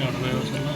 ఎక్కడ వ్యవసాయంలో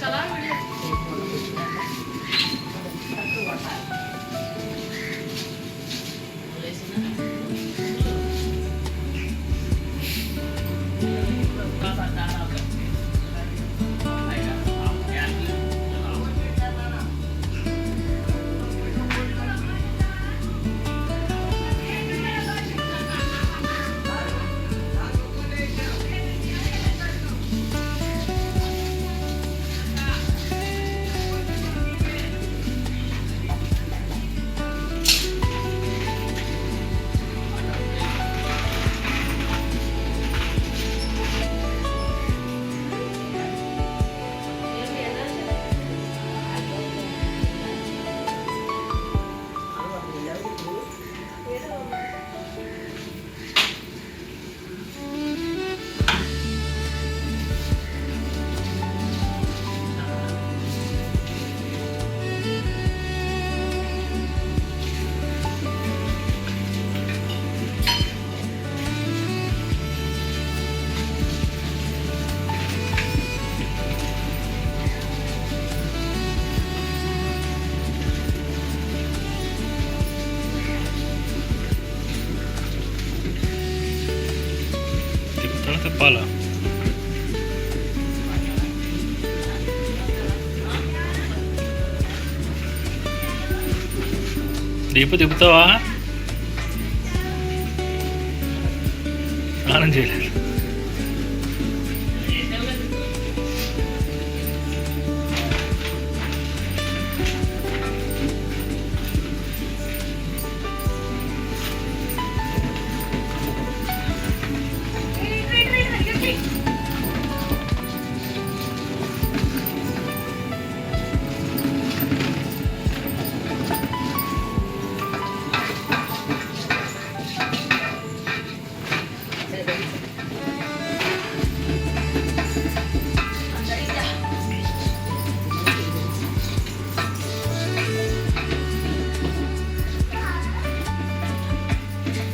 চালায় చెప్పాలా? దీపు తిప్పుతావా? స్నానం చేయలేదు.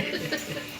ハハハハ!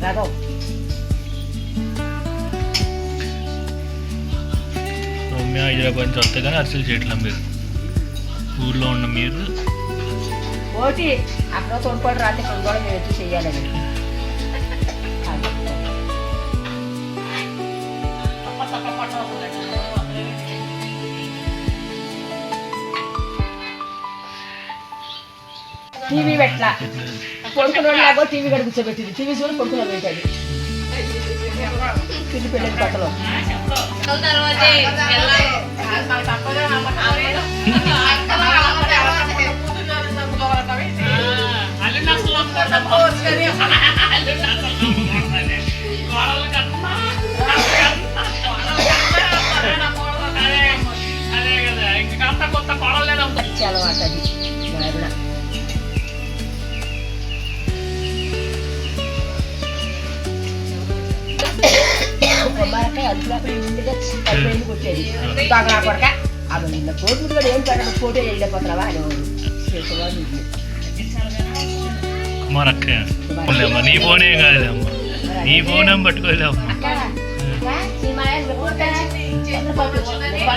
కాదు ఆగే వాళ్ళు రథం సౌమ్య హైదరాబాద్ నుంచి వస్తే కానీ అరిసెలు చేయట్లేదు మీరు ఊర్లో ఉన్న మీరు ఓటి అక్కడ తోడ్పాటు రాత్రి ఇక్కడ కూడా మేము వచ్చి చెయ్యాలని తప్ప తప్ప పట్ట టీవీ పెట్టలా కొడుకున్నాడు లేకో టీవీ కడ కూర్చోబెట్టింది. టీవీ చూసి కొడుకులో పెట్టాడు పిల్లి పెళ్ళి పట్టలో తర్వాత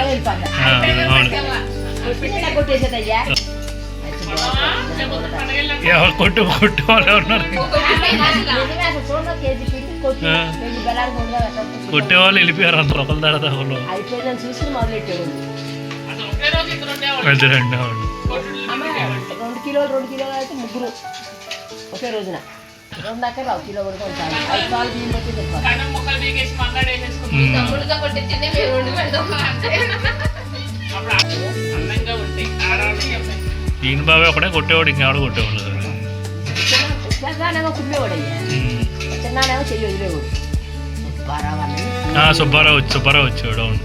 వెళ్ళిపోతా. ఆ, అవును. కొట్టింటే కొట్టేసేదయ్యా? ఎవరు కొట్టు కొట్టు వాళ్ళు ఉన్నారు నిజమే అసలు చూడండి, కేజీ పిండి కొట్టి, ఆ. కేజీ బెల్లాలు కొడుగా పెట్టాలి. కొట్టే వాళ్ళు వెళ్ళిపోయారు అందరు ఒకరి తర్వాత ఒకరు వెళ్తారండి వాళ్ళు అమ్మ రెండు కిలోలు రెండు కిలోలు అయితే ముగ్గురు. ఒకే రోజున. రెండు దాకా రావు కిలో ఉంటాయి ఐదు బియ్యం ఈయన బాబాయ్ ఒకటే కొట్టేవాడు కుమ్మేవాడు అయ్యా. చిన్నానేమో చెయ్యి వదిలేవాడు బారావని ఆ, సుబ్బారావు వచ్చి సుబ్బారావు వచ్చాడు అవును.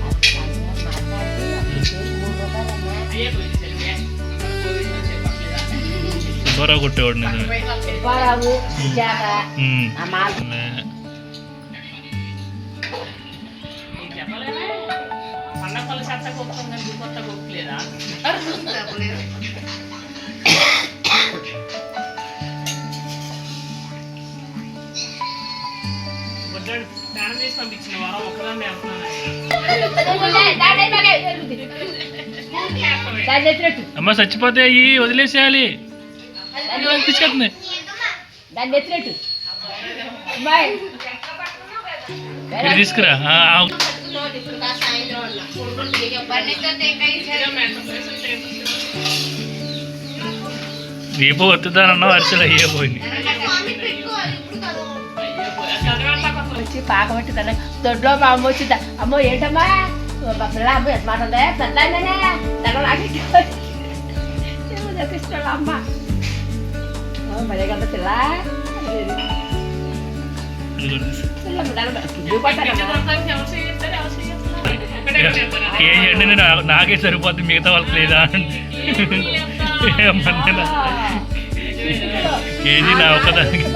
గుడ్డాడు స్నానం చేసి పంపించిన వారం ఒకదాన్ని దాన్ని ఎత్తినట్టు అమ్మ చచ్చిపోతే అయ్యి వదిలేసేయాలి. తీసుకెళ్తుంది దాన్ని ఎత్తినట్టు తీసుకురా. దీపం వద్దుతానన్నా అరిసెలు అయ్యే పోయింది పెట్టుకోవాలి ఇప్పుడు కాదు వచ్చి పాకబట్టి కన్నా దొడ్లో అమ్మ వచ్చిందా? అమ్మో ఏంటమ్మా? మా పిల్ల అమ్మ ఎంత మాట ఉందా పెద్ద ఆయననే తన లాగేసి ఏమో చూపిస్తాడు అమ్మ ఓ, మరే కదా పిల్ల పిల్ల పిల్లలు కింద పట్టారమ్మా. కేజీ అంటే నేను నాకే సరిపోద్ది మిగతా వాళ్ళకి లేదా ఏమన్నా కేజీ నా ఒక్కదానికి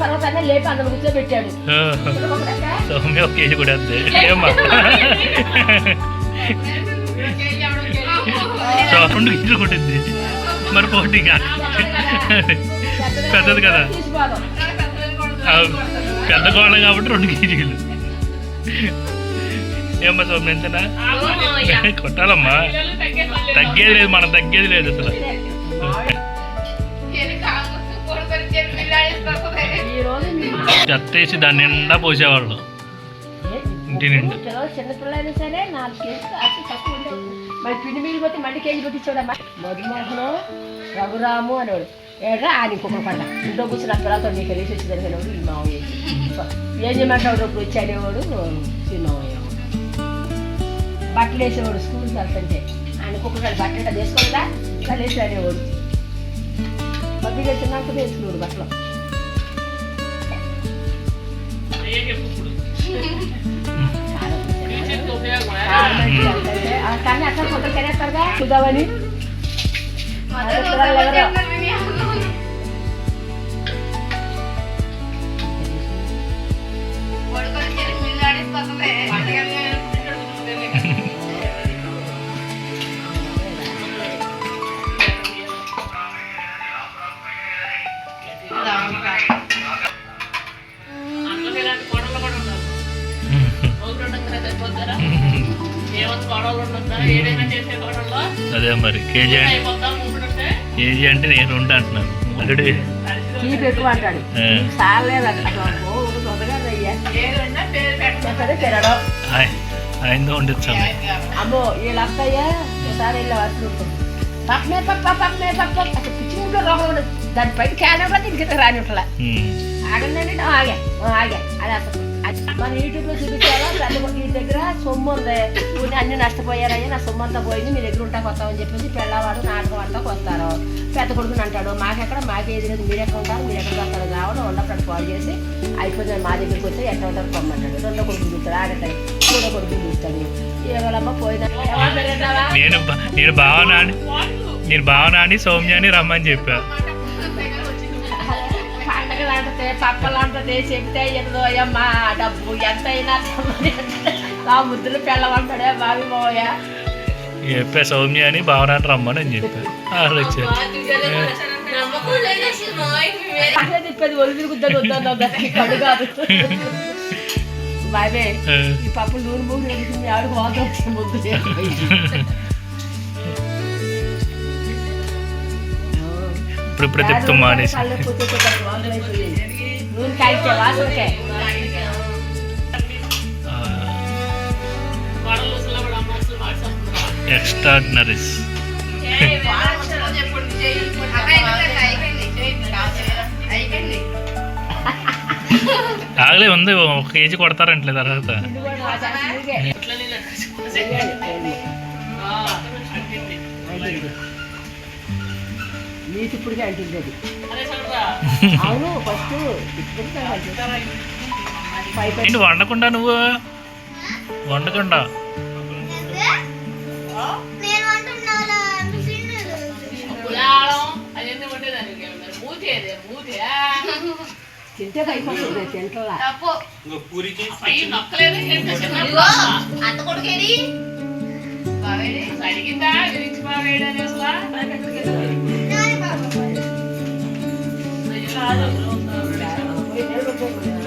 పర్వతాన్ని లేపి అందులో కూర్చోబెట్టాడు సౌమ్య ఒక కేజీ కూడా అంతే. ఏమ్మా? సో రెండు కేజీలు కొట్టింది. మరి పోటీ కాదు పెద్దది కదా? పెద్ద కోళ్ళ కాబట్టి రెండు కేజీలు. ఏమ్మా సౌమ్య ఎంతనా? కొట్టాలమ్మా. తగ్గేది లేదు మనం తగ్గేది లేదు అసలు. ఈ రోజు చెత్తేసి దాని నిండా పోసేవాళ్ళు. ఇంటి నిండా. పిల్లలు సరే నాలుగు కేజీలు కాసి తక్కువ ఉండేది మరి పిండి మిగిలిపోతే మళ్ళీ కేజీ కొట్టించాడమ్మా మధుమోహనం రఘురాము అనేవాడు ఏడ్రా ఆయన ఇంకొక పంట ఇంట్లో కూర్చున్న పిల్లలతో నీకు తెలిసి వచ్చిందని అనేవాడు ఈ మావయ్య ఏం చేయమంటాడు ఇప్పుడు వచ్చి అనేవాడు ఈ మావయ్య బట్టలు వేసేవాడు స్కూల్కి వెళ్తుంటే ఆయన ఒక్కొక్కటి బట్టలు ఇట్లా కలిసి అనేవాడు పబ్బిగా చిన్నప్పుడు వేసుకున్నాడు బట్టలు చాలా ఇప్పుడు ఉపయోగమే. కానీ అట్లా కొందరు తినేస్తారుగా చూద్దామని అదే మరి. కేజీ. కేజీ అంటే నేను ఉంటా అంటున్నాను. అల్లుడు తీపి ఎక్కువ అంటాడు. ఆ, చాలేదు అట్లా తొందరగా అయ్యా ఏదైనా పేరు పెట్టడం. సరే తినడం ఆయ- ఆయనతో ఉండొచ్చాము అమ్మో వీళ్ళు అత్తయ్య ఒకసారి వెళ్ళి వాటి ఉంటుంది పప్పమే పప్ప పప్పమే పప్ప అసలు పిచ్చి ముగ్గురు రోగం దాని పైన క్యాన్ కూడా దీనికి రాని ఉంటలా. ఆగండి ఆగా. ఆగా. అది అసలు మన యూట్యూబ్లో చూపించాలో సొమ్ము ఉంది ఊరిని అన్ని నష్టపోయారయ్యా నా సొమ్ము అంతా పోయింది మీ దగ్గర ఉంటా కొత్తామని చెప్పేసి పెళ్ళవాడు నాటకం అంతా వస్తారు పెద్ద కొడుకుని అంటాడు మాకెక్కడ? మాకేది లేదు మీరు ఎక్కడ ఉంటారు మీరు ఎక్కడ వస్తారు? కావడం ఉన్నప్పుడు కాల్ చేసి అయిపోయింది మా దగ్గరికి వస్తే ఎక్కడ ఉంటారు పొమ్మంటాడు రెండో కొడుకు చూస్తాడు ఆడటం మూడో కొడుకు చూస్తాడు. ఏవాళ్ళమ్మ పోయినా నేను నేను భావన అని నేను భావన అని సౌమ్యాని రమ్మని చెప్పాను పప్పలు అంటే చెప్తే అమ్మా డబ్బు ఎంత అయినా ఆ ముద్దులు పిల్లవంటాడే బావి పోయా చెప్పా సౌమ్య అని భావన రమ్మని అని చెప్పా వాళ్ళు వచ్చారు ఒలిపిరి గుద్దని వద్దాను కడు కాదు బాబే ఈ పప్పులు నూనె మూడు వేసుకుని ఆడు వచ్చి ముద్దు అమ్మ అసలు వాట్సాప్ ఎక్స్ట్రాడినరీస్ అక్క, అయిపోయింది, అయిపోయింది. అయిపోయింది. ఆగలే ఉంది ఒక కేజీ కొడతారంటలే తర్వాత ఇది కూడా నీతి ఇప్పటికే అంటుంది అవును ఫస్ట్ ఇప్పటికే వండకుండా నువ్వు? వండకుండా. తింటే అయిపోతుంది తింటలా. ఇదిగో, అత్త కొడుకేడి? బావేడి? అడిగిందా గురించి బాగా వేయడానికి అసలు అది కాదు. పోయి నిలబెట్టుకోకూడదు.